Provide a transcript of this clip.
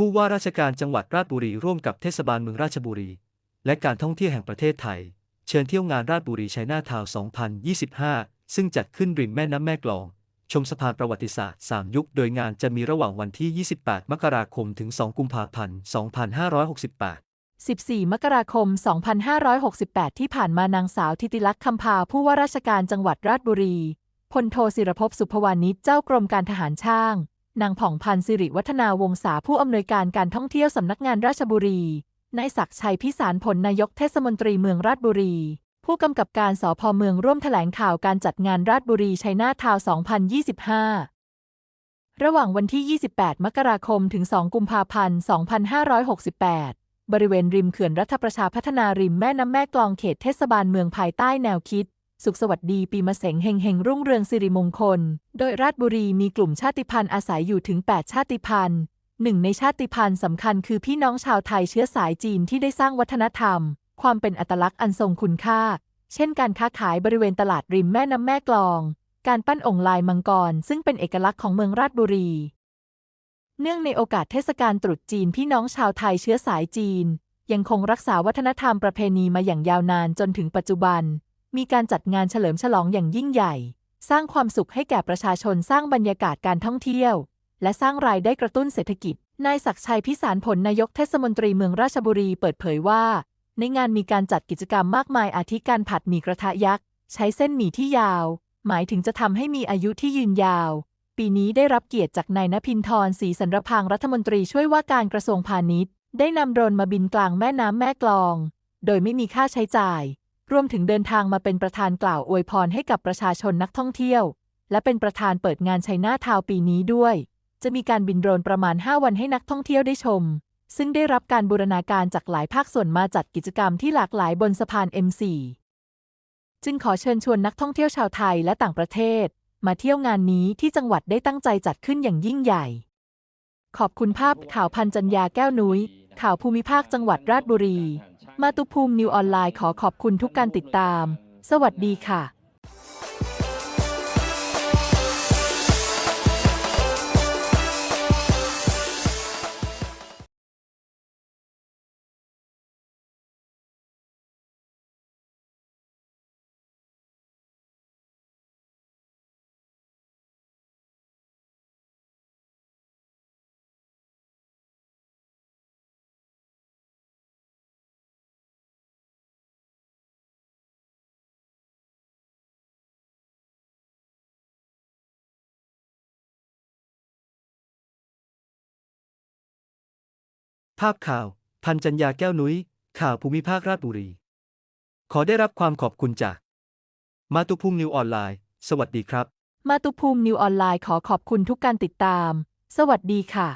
ผู้ว่าราชการจังหวัดราชบุรีร่วมกับเทศบาลเมืองราชบุรี และการท่องเที่ยวแห่งประเทศไทย เชิญเที่ยวงานราชบุรีชัยนาทาวน์2025 ซึ่งจัดขึ้นริมแม่น้ำแม่กลอง ชมสะพานประวัติศาสตร์ 3 ยุค โดยงานจะมีระหว่างวันที่ 28 มกราคมถึง 2 กุมภาพันธ์ 2568 14 มกราคม 2568 ที่ผ่านมานางสาวทิติลักษณ์คำพาผู้ว่าราชการจังหวัดราชบุรี พลโทศิรภพสุภวานิชเจ้ากรมการทหารช่าง นางผ่องพันธ์สิริวัฒนาวงศาผู้อำนวยการการท่องเที่ยวสำนักงานราชบุรี นายศักดิ์ชัยพิสารผลนายกเทศมนตรีเมืองราชบุรี ผู้กำกับการสพเมืองร่วมแถลงข่าวการจัดงานราชบุรีชัยนาทาวน์2025 ระหว่างวันที่ 28 มกราคม ถึง 2 กุมภาพันธ์ 2568 บริเวณริมเขื่อนรัฐประชาพัฒนาริมแม่น้ำแม่กลองเขตเทศบาลเมืองภายใต้แนวคิด สุขสวัสดีปีมะเสงเฮงเฮงรุ่งเรืองสิริมงคล โดยราชบุรีมีกลุ่มชาติพันธุ์อาศัยอยู่ถึง 8 ชาติพันธุ์หนึ่งในชาติพันธุ์สำคัญคือพี่น้องชาวไทยเชื้อสายจีนที่ได้สร้างวัฒนธรรม ความเป็นอัตลักษณ์อันทรงคุณค่า เช่นการค้าขายบริเวณตลาดริมแม่น้ำแม่กลอง การปั้นองค์ลายมังกร ซึ่งเป็นเอกลักษณ์ของเมืองราชบุรี เนื่องในโอกาสเทศกาลตรุษจีนพี่น้องชาวไทยเชื้อสายจีน ยังคงรักษาวัฒนธรรมประเพณีมาอย่างยาวนานจนถึงปัจจุบัน มีการจัดงานเฉลิมฉลองอย่างยิ่งใหญ่ สร้างความสุขให้แก่ประชาชนสร้างบรรยากาศการท่องเที่ยว และสร้างรายได้กระตุ้นเศรษฐกิจ นายศักชัยพิสารผลนายกเทศมนตรีเมืองราชบุรีเปิดเผยว่า ในงานมีการจัดกิจกรรมมากมายอาทิการผัดหมี่กระทะยักษ์ ใช้เส้นหมี่ที่ยาว หมายถึงจะทำให้มีอายุที่ยืนยาว ปีนี้ได้รับเกียรติจากนายนภินทร์ศรีสันรพังรัฐมนตรีช่วยว่าการกระทรวงพาณิชย์ ได้นำโดรนมาบินกลางแม่น้ำแม่กลอง โดยไม่มีค่าใช้จ่าย รวมถึงเดินทางมาเป็นประธานกล่าวอวยพรให้กับประชาชนนักท่องเที่ยว และเป็นประธานเปิดงานชัยนาทาวปีนี้ด้วย จะมีการบินโดรนประมาณ 5 วันให้นักท่องเที่ยวได้ชม ซึ่งได้รับการบูรณาการจากหลายภาคส่วนมาจัดกิจกรรมที่หลากหลายบนสะพาน M4 จึงขอเชิญชวนนักท่องเที่ยวชาวไทยและต่างประเทศ มาเที่ยวงานนี้ที่จังหวัดได้ตั้งใจจัดขึ้นอย่างยิ่งใหญ่ ขอบคุณภาพข่าวพันจัญญาแก้วนุ้ย ข่าวภูมิภาคจังหวัดราชบุรี มาตุภูมินิวออนไลน์ขอขอบคุณทุกการติดตาม สวัสดีค่ะ ภาพข่าว พันจัญญาแก้วนุ้ย ข่าวภูมิภาคราชบุรี ขอได้รับความขอบคุณจาก มาตุภูมินิวออนไลน์ สวัสดีครับ มาตุภูมินิวออนไลน์ขอขอบคุณทุกการติดตาม สวัสดีค่ะ